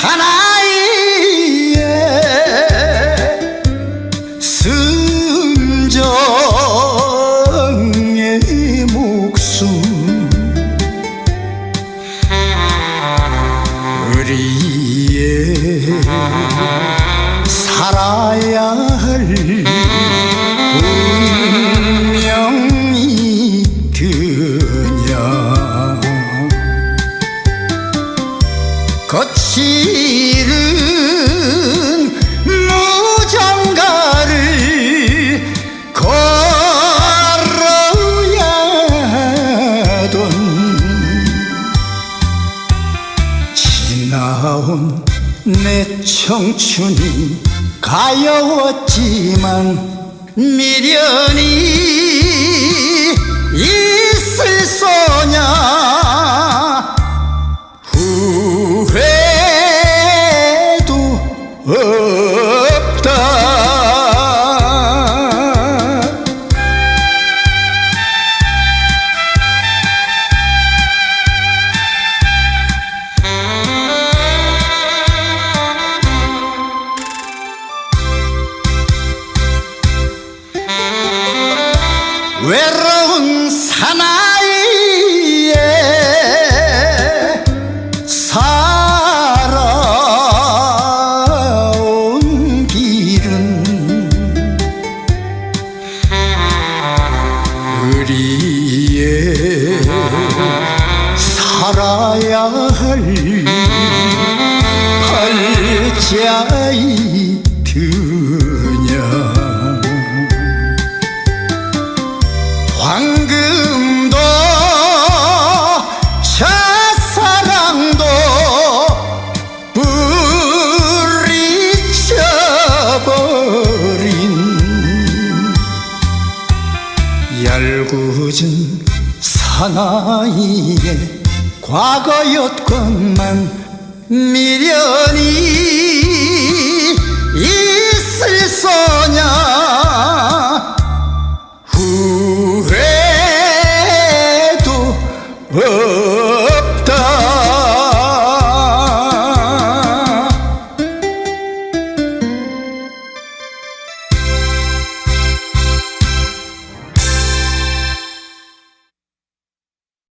사나이의 순정의 목숨. 우리의 살아야 거칠은 무정가를 걸어야던 지나온 내 청춘이 가여웠지만 미련이 없다. 외로운 사나 우리의 살아야 할 팔자이 드 얄궂은 사나이의 과거였건만 미련이 있을 소냐? 후회도